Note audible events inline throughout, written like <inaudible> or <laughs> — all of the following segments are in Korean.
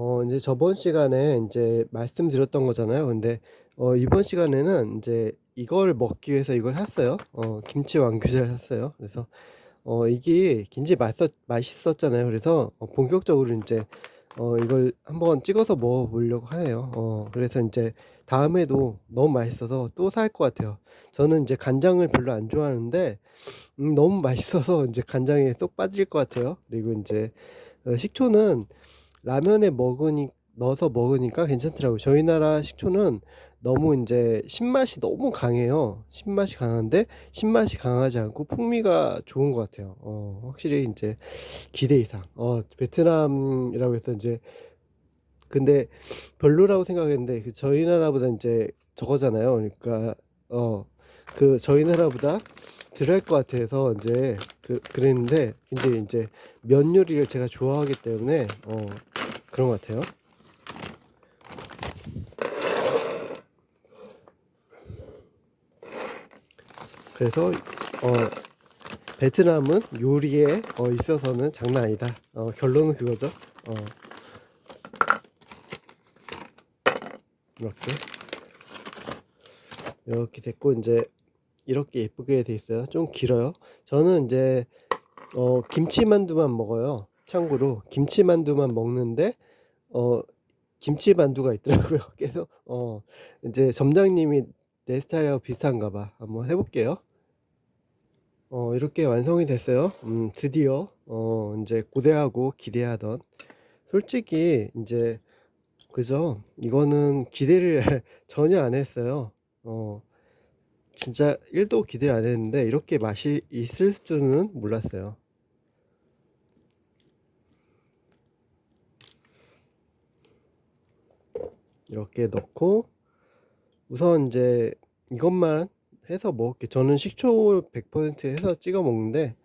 어, 이제 저번 시간에 이제 말씀드렸던 거잖아요. 근데 어, 이번 시간에는 이제 이걸 먹기 위해서 이걸 샀어요. 어, 김치 왕규제를 샀어요. 그래서 어, 이게 굉장히 맛있었, 맛있었잖아요. 그래서 어, 본격적으로 이제 어, 이걸 한번 찍어서 먹어 보려고 하네요. 어, 그래서 이제 다음에도 너무 맛있어서 또 살 것 같아요. 저는 이제 간장을 별로 안 좋아하는데 음, 너무 맛있어서 이제 간장에 쏙 빠질 것 같아요. 그리고 이제 어, 식초는 라면에 먹으니 넣어서 먹으니까 괜찮더라고요. 저희 나라 식초는 너무 이제 신맛이 너무 강해요. 신맛이 강한데 신맛이 강하지 않고 풍미가 좋은 것 같아요. 어, 확실히 이제 기대 이상. 어, 베트남이라고 해서 이제 근데 별로라고 생각했는데 그 저희 나라보다 이제 저거잖아요. 그러니까 어, 그 저희 나라보다 덜할 것 같아서 이제 그, 그랬는데 이제 이제 면 요리를 제가 좋아하기 때문에 어, 그런 것 같아요. 그래서 어, 베트남은 요리에 어, 있어서는 장난 아니다. 어, 결론은 그거죠. 어. 이렇게 이렇게 됐고 이제 이렇게 예쁘게 돼 있어요. 좀 길어요. 저는 이제 어, 김치만두만 먹어요. 참고로 김치만두만 먹는데 어 김치만두가 있더라고요. <laughs> 그래서 어 이제 점장님이 내 스타일하고 비슷한가 봐. 한번 해볼게요. 어 이렇게 완성이 됐어요. 음 드디어 어 이제 고대하고 기대하던 솔직히 이제 그죠? 이거는 기대를 <laughs> 전혀 안 했어요. 어 진짜 1도 기대를 안 했는데 이렇게 맛이 있을 줄은 몰랐어요. 이렇게 넣고 우선 이제 이것만 해서 먹을게. 저는 식초 100% 해서 찍어 먹는데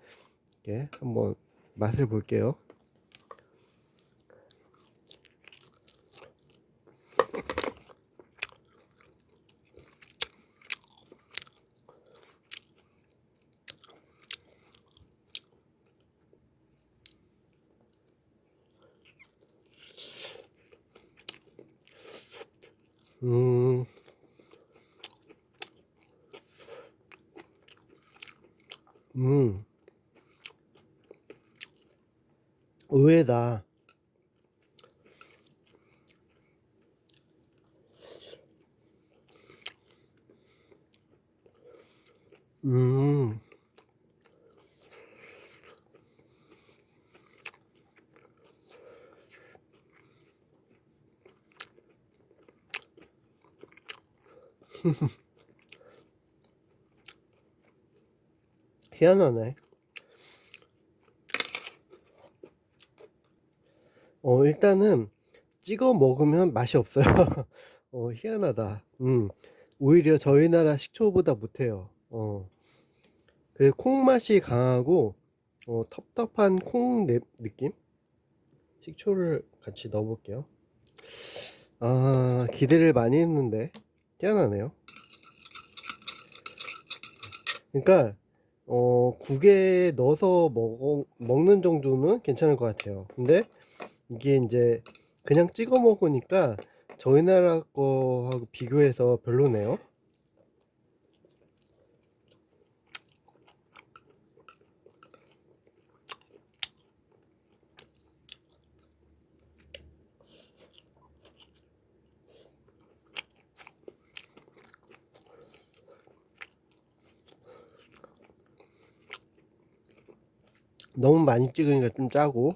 이렇게 한번 맛을 볼게요. 음. 음. 의외다. 음. <laughs> 희한하네. 어, 일단은 찍어 먹으면 맛이 없어요. <laughs> 어, 희한하다. 음, 오히려 저희 나라 식초보다 못해요. 어, 그래서 콩 맛이 강하고, 어, 텁텁한 콩 내- 느낌? 식초를 같이 넣어볼게요. 아, 기대를 많이 했는데, 희한하네요. 그러니까, 어, 국에 넣어서 먹, 먹는 정도는 괜찮을 것 같아요. 근데 이게 이제 그냥 찍어 먹으니까 저희 나라 거하고 비교해서 별로네요. 너무 많이 찍으니까 좀 짜고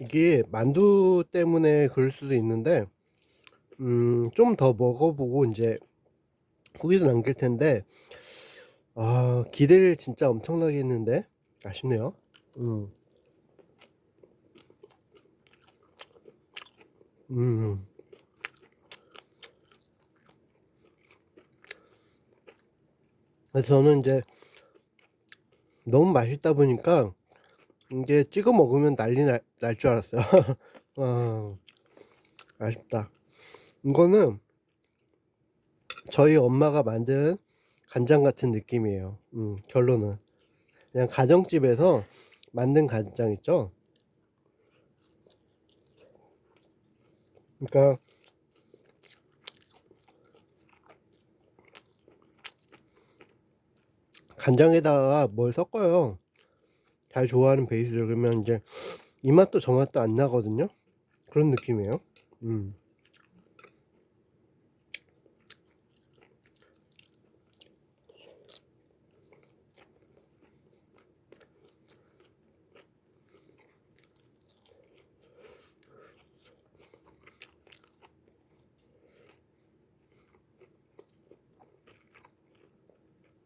이게 만두 때문에 그럴 수도 있는데 음, 좀 더 먹어보고 이제 후기도 남길 텐데 아, 기대를 진짜 엄청나게 했는데 아쉽네요. 음. 음. 저는 이제 너무 맛있다 보니까 이게 찍어 먹으면 난리 날 줄 알았어요. 아, <laughs> 아쉽다. 이거는 저희 엄마가 만든 간장 같은 느낌이에요. 음, 결론은 그냥 가정집에서 만든 간장 있죠. 그러니까 간장에다가 뭘 섞어요. 잘 좋아하는 베이스를 그러면 이제 이 맛도 저 맛도 안 나거든요. 그런 느낌이에요. 음.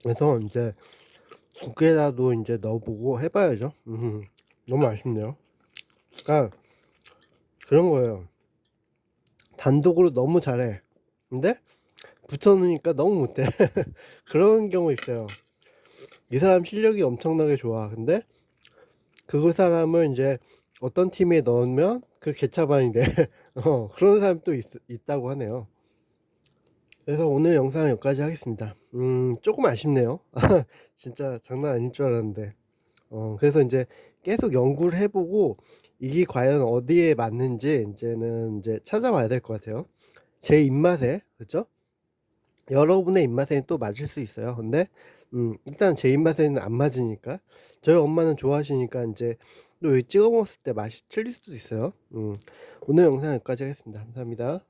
그래서 이제 국에다도 이제 넣어보고 해봐야죠. 음, 너무 아쉽네요. 그러니까 그런 거예요. 단독으로 너무 잘해. 근데 붙여놓으니까 너무 못해. <laughs> 그런 경우 있어요. 이 사람 실력이 엄청나게 좋아. 근데 그 사람을 이제 어떤 팀에 넣으면 그 개차반이 돼. <laughs> 어, 그런 사람 또 있, 있다고 하네요. 그래서 오늘 영상은 여기까지 하겠습니다. 음, 조금 아쉽네요. <laughs> 진짜 장난 아닐 줄 알았는데. 어, 그래서 이제 계속 연구를 해보고 이게 과연 어디에 맞는지 이제는 이제 찾아봐야 될 것 같아요. 제 입맛에, 그죠? 여러분의 입맛에는 또 맞을 수 있어요. 근데, 음, 일단 제 입맛에는 안 맞으니까. 저희 엄마는 좋아하시니까 이제 또 찍어 먹었을 때 맛이 틀릴 수도 있어요. 음, 오늘 영상 여기까지 하겠습니다. 감사합니다.